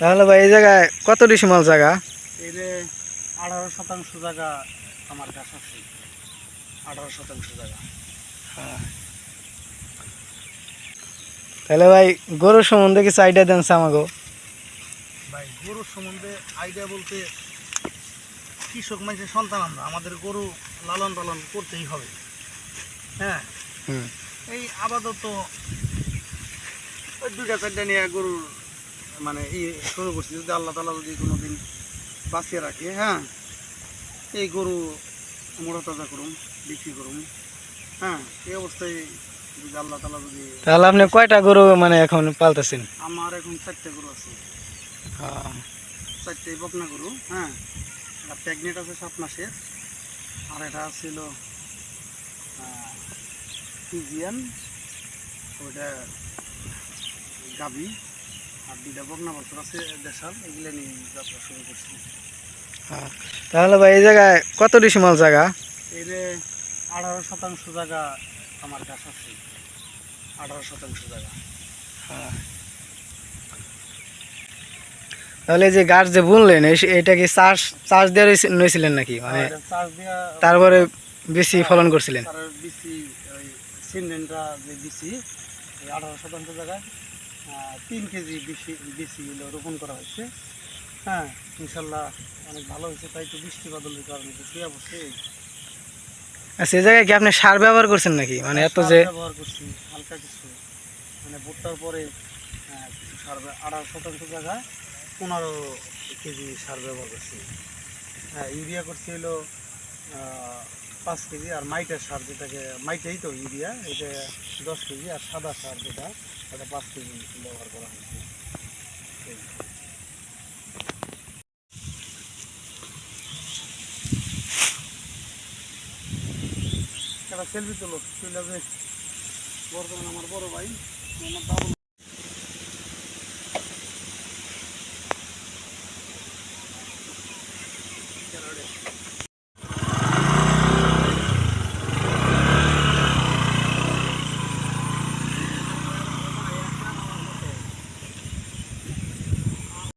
তাহলে ভাই এই জায়গায় কত ডিসিমাল জায়গা? এই যে আঠারো শতাংশ জায়গা আমার কাছে আছে। আঠারো শতাংশ জায়গা। তাহলে ভাই গরুর সম্বন্ধে কিছু আইডিয়া দেন আমাকে ভাই গরুর সম্বন্ধে আইডিয়া বলতে কৃষক মানুষের সন্তান আমরা আমাদের গরু লালন পালন করতেই হবে। হ্যাঁ? এই আপাতত ওই দুইটা চারটা নিয়ে গরুর মানে ই শুরু করছি যদি আল্লাহ তালা যদি কোনো দিন বাঁচিয়ে রাখে হ্যাঁ? এই গরু মোড়া তাজা করুম বিক্রি করুম হ্যাঁ? এই অবস্থায় যদি আল্লাহ তালা যদি তাহলে আপনি কয়টা গরু মানে এখন পালতেছেন? আমার এখন চারটে গরু আছে। চারটে বকনা গরু হ্যাঁ? আর প্রেগনেন্ট আছে সাত মাসের। আর এটা ছিল ওইটা গাবি আর দুইটা বকনা বছর আছে দেশাল এগুলো নিয়ে যাত্রা শুরু করছি। তাহলে ভাই এই জায়গায় কত ডিসিমাল জায়গা? আঠারো শতাংশ জায়গা আমার কাছে আছে। আঠারো শতাংশ জায়গা। তাহলে যে গাছ যে বুনলেন এটা কি চাষ চাষ দিয়ে নিয়েছিলেন নাকি? মানে তারপরে বেশি ফলন করছিলেন? ওই সিন্ডেনটা যে বিসি আঠারো শতাংশ জায়গায় তিন কেজি বিসি হলো রোপণ করা হয়েছে। হ্যাঁ ইনশাল্লাহ অনেক ভালো হয়েছে তাই তো বৃষ্টি বাদলের কারণে তো শুয়ে বসে আর সেই জায়গায় কি আপনি সার ব্যবহার করছেন নাকি? মানে এত যে ব্যবহার করছি হালকা কিছু। মানে ভুট্টার পরে আহ, কিছু সার আড়াই শতাংশ জায়গায় পনেরো কেজি সার ব্যবহার করছি। হ্যাঁ ইউরিয়া করছি হলো পাঁচ কেজি আর মাইটের সার যেটাকে, মাইটেই তো ইউরিয়া এটা দশ কেজি আর সাদা সার যেটা, এটা পাঁচ কেজি ব্যবহার করা হয়েছে। একটা সেলফি তোলো বর্তমান আমার বড় ভাই